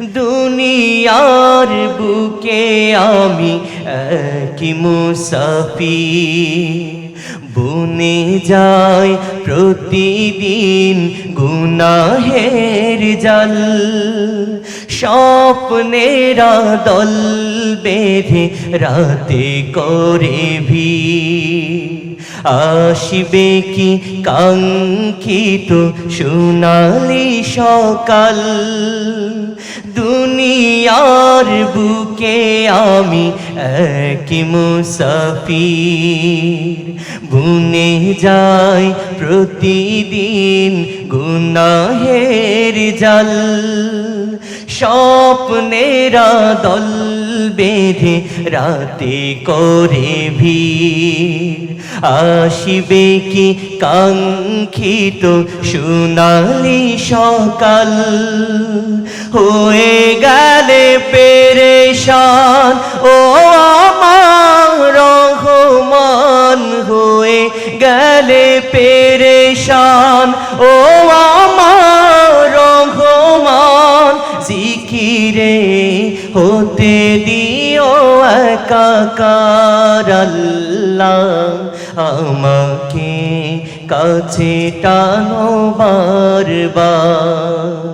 দুনিয়ার বুকে আমি কি মুসাফি বুনে যায় প্রতিদিন গুনাহের জাল, স্বপ্নেরা দল বেঁধে রাতে করে ভি আসবে কি কাঙ্ক্ষিত সোনালি সকাল? দুনিয়ার বুকে আমি এক মুসাফির। বুনে যাই প্রতিদিন গুনাহের জাল। স্বপ্নেরা দল বেঁধে রাতে করে ভিড়। আসিবে কি কাঙ্ক্ষিত সোনালি সকাল? হয়ে গেলে পেরেশান। ও আমার রহমান, হয়ে গেলে পেরেশান। ও আমার রহমান, জিকিরে হতে দিও একাকার আমাকে কাছে টানো বারবার।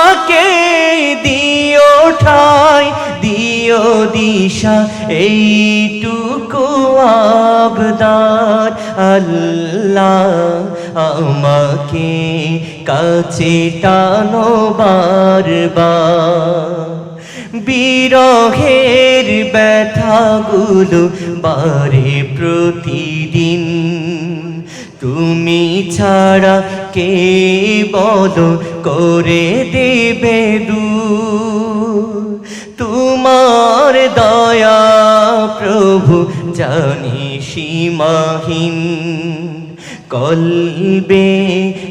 দিও দিশা, এইটুকু আবদার। আল্লাহ আমাকে কাছে টানো বারবার। বিরহের ব্যথাগুলো বারে প্রতিদিন। তুমি ছাড়া কে বলো, করে দেবে দু তোমার দয়া প্রভু জানি সীমাহীন। কলবে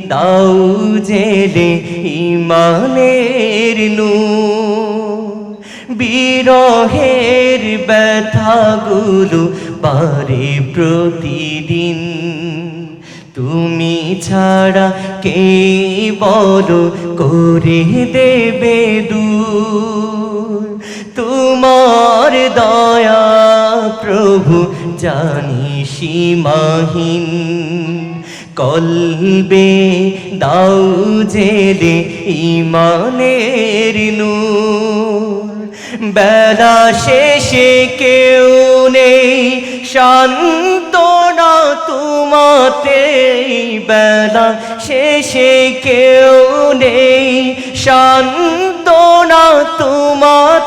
দাও জেলে ইমানের নূর। বিরহের ব্যথাগুলো বারে প্রতিদিন। তুমি ছাড়া কে বলো করে দেবে দূর? তোমার দয়া প্রভু জানি সীমাহীন। কলবে দাও জেলে ইমানের নূর। বেলা শেষে কেউ নেই, শান্ত না তোমাতে। বেলা শেষে কেউ নেই শান্তনা না তুমি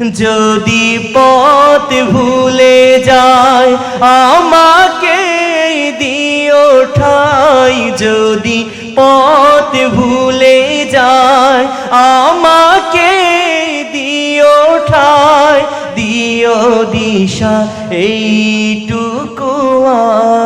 যদি পথ ভুলে যায়, আমাকে দিও ঠাই। যদি পথ ভুলে যায়, আমাকে দিও ঠাই। দিও দিশা, এইটুকু আবদার